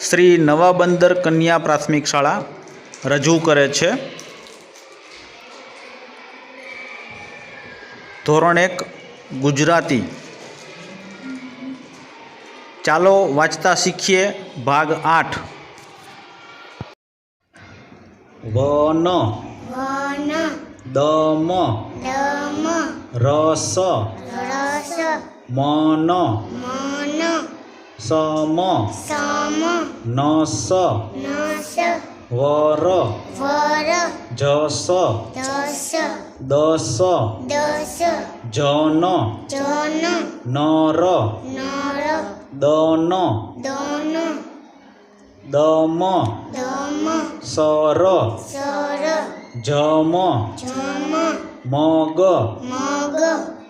શ્રી નવા બંદર કન્યા પ્રાથમિક શાળા રજૂ કરે છે. ધોરણ એક ગુજરાતી. ચાલો વાંચતા શીખીએ ભાગ આઠ. વન. દમ. દમ. રસ. મન. સમ સમ નસ નસ વર વર જસ જસ દસ દસ જન જન નર નર દન દન દમ દમ સર સર જમ જમ મગ મગ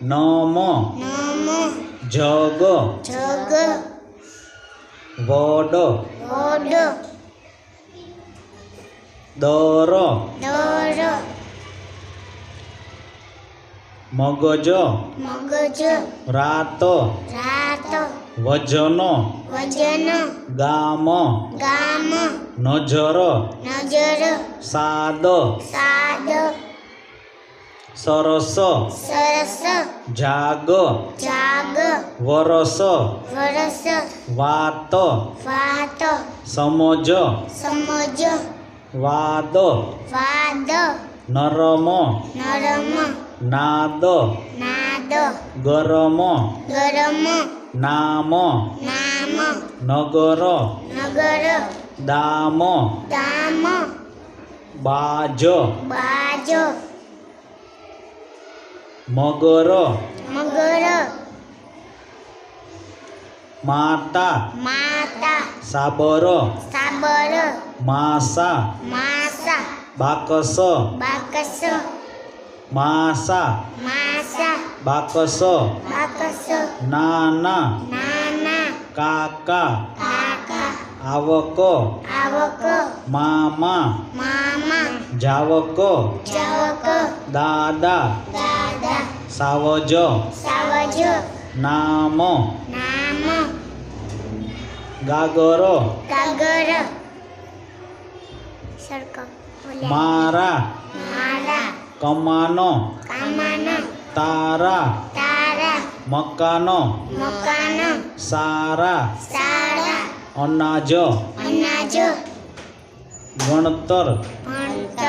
નમ નમ જગ જગ Bodo. Bodo. Doro. Doro. Mogojo. Mogojo. Rato. Rato. Wajono. Wajono. Gamo. Gamo. Nojoro. Nojoro. Sado. Sado. સરસ. સરસ. જાગ. જાગ. વરસ. વરસ. વાત. વાત. સમજ. સમજ. વાદ. વાદ. નરમ. નરમ. નાદ. નાદ. ગરમ. ગરમ. નામ. નામ. નગર. નગર. દામ. દામ. બાજ. બાજ. Mogoro. Mogoro. Mata. Mata. Saboro. Saboro. Masa. Masa. Bakoso. Bakoso. Masa. Masa. Bakoso. Bakoso. Nana. Nana. Kakak. Kakak. Awoko. Awoko. Mama. Mama. Jawoko. Jawoko. Dada. Dada. સાવજ. સાવજ. નામ. નામ. ગાગર. ગાગર. સરકો મારા. મારા. કમાનો. કમાનો. તારા. તારા. મકાન. મકાનો. સારા. સારા. અનાજ. અનાજ. ગણતર ભણતર.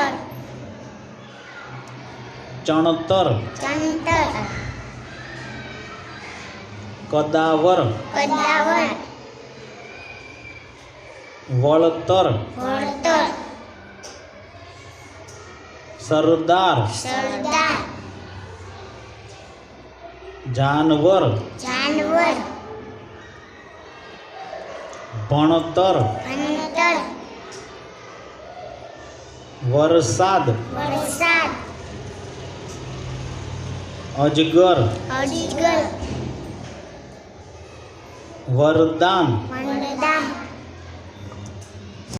ચણતર. ચણતર. કદાવર. કદાવર. વળતર. વળતર. સરદાર. સરદાર. જાનવર. જાનવર. ભણતર. ભણતર. વરસાદ. વરસાદ. અજગર. અજગર. વરદાન. વરદાન.